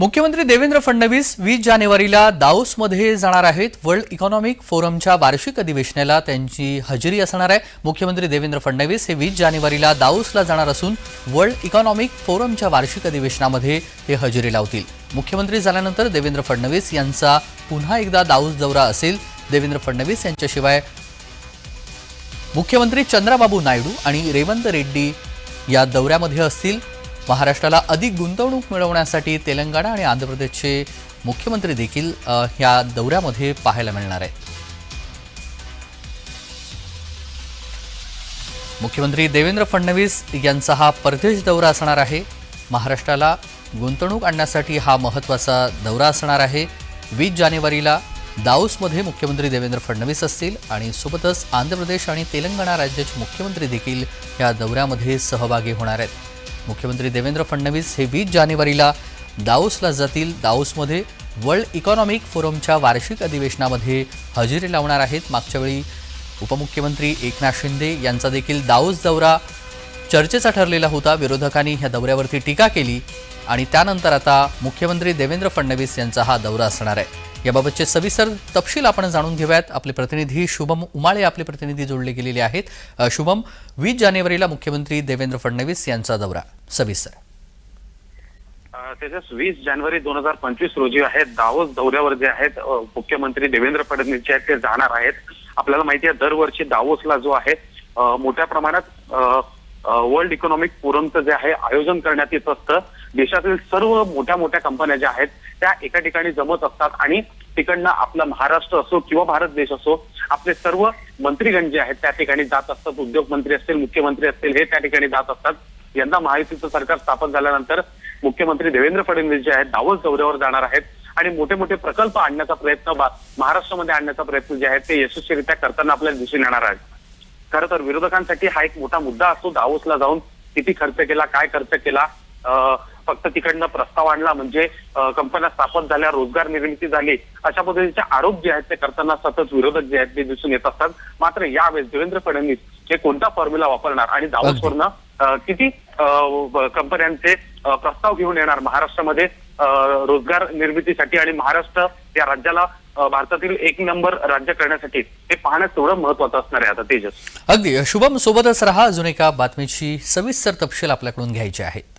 मुख्यमंत्री देवेंद्र फडणवीस वीस जानेवारीला दाऊसमध्ये जाणार आहेत. वर्ल्ड इकॉनॉमिक फोरमच्या वार्षिक अधिवेशनाला त्यांची हजेरी असणार आहे. मुख्यमंत्री देवेंद्र फडणवीस हे वीस जानेवारीला दाऊसला जाणार असून वर्ल्ड इकॉनॉमिक फोरमच्या वार्षिक अधिवेशनामध्ये ते हजेरी लावतील. मुख्यमंत्री झाल्यानंतर देवेंद्र फडणवीस यांचा पुन्हा एकदा दाऊस दौरा असेल. देवेंद्र फडणवीस यांच्याशिवाय मुख्यमंत्री चंद्राबाबू नायडू आणि रेवंत रेड्डी या दौऱ्यामध्ये असतील. महाराष्ट्राला अधिक गुंतवणूक मिळवण्यासाठी तेलंगणा आणि आंध्र प्रदेशचे मुख्यमंत्री देखील या दौऱ्यामध्ये पाहायला मिळणार आहेत. मुख्यमंत्री देवेंद्र फडणवीस यांचा हा परदेश दौरा असणार आहे. महाराष्ट्राला गुंतवणूक आणण्यासाठी हा महत्त्वाचा दौरा असणार आहे. वीस जानेवारीला दाऊसमध्ये मुख्यमंत्री देवेंद्र फडणवीस असतील आणि सोबतच आंध्र प्रदेश आणि तेलंगणा राज्याचे मुख्यमंत्री देखील या दौऱ्यामध्ये सहभागी होणार आहेत. मुख्यमंत्री देवेंद्र फडणवीस हे वीस जानेवारीला दाऊसला जातील. दाऊसमध्ये वर्ल्ड इकॉनॉमिक फोरमच्या वार्षिक अधिवेशनामध्ये हजेरी लावणार आहेत. मागच्या वेळी उपमुख्यमंत्री एकनाथ शिंदे यांचा देखील दाऊस दौरा चर्चेचा ठरलेला होता. विरोधकांनी ह्या दौऱ्यावरती टीका केली आणि त्यानंतर आता मुख्यमंत्री देवेंद्र फडणवीस यांचा हा दौरा असणार आहे. याबाबतचे सविस्तर तपशील आपण जाणून घेऊयात. आपले प्रतिनिधी शुभम उमाळे आपले प्रतिनिधी जोडले गेलेले आहेत. शुभम वीस जानेवारीला मुख्यमंत्री देवेंद्र फडणवीस यांचा दौरा. सविस्तर. अ, तेजस वीस जानेवारी दोन हजार पंचवीस रोजी आहेत. दावोस दौऱ्यावर जे आहेत मुख्यमंत्री देवेंद्र फडणवीस जे आहेत ते जाणार आहेत. आपल्याला माहिती आहे दरवर्षी दावोसला जो आहे मोठ्या प्रमाणात वर्ल्ड इकॉनॉमिक फोरमचं जे आहे आयोजन करण्यात येत असतं. देशातील सर्व मोठ्या मोठ्या कंपन्या ज्या आहेत त्या एका ठिकाणी जमत असतात. आणि तिकडनं आपला महाराष्ट्र असो किंवा भारत देश असो आपले सर्व मंत्रीगण जे आहेत त्या ठिकाणी जात असतात. उद्योग मंत्री असतील मुख्यमंत्री असतील हे त्या ठिकाणी जात असतात. यंदा महायुतीचं सरकार स्थापन झाल्यानंतर मुख्यमंत्री देवेंद्र फडणवीस जे आहेत दावोस दौऱ्यावर जाणार आहेत. आणि मोठे मोठे प्रकल्प आणण्याचा प्रयत्न महाराष्ट्रामध्ये आणण्याचा प्रयत्न जे आहेत ते यशस्वीरित्या करताना आपल्याला दिसून येणार आहे खरं तर विरोधकांसाठी हा एक मोठा मुद्दा असतो. दावोसला जाऊन किती खर्च केला काय खर्च केला अं, फक्त तिकडनं प्रस्ताव आणला म्हणजे कंपन्या स्थापन झाल्या रोजगार निर्मिती झाली अशा पद्धतीचे आरोप जे आहेत ते करताना सतत विरोधक जे आहेत ते दिसून येत असतात. मात्र यावेळेस देवेंद्र फडणवीस हे कोणता फॉर्म्युला वापरणार आणि दावोसवरनं किती कंपन्यांचे प्रस्ताव घेऊन येणार महाराष्ट्रामध्ये रोजगार निर्मितीसाठी आणि महाराष्ट्र या राज्याला भारतातील एक नंबर राज्य करण्यासाठी हे पाहणं तेवढं महत्वाचं असणार आहे आता तेजस. अगदी. शुभम सोबतच रहा अजून एका बातमीची सविस्तर तपशील आपल्याकडून घ्यायचे आहे.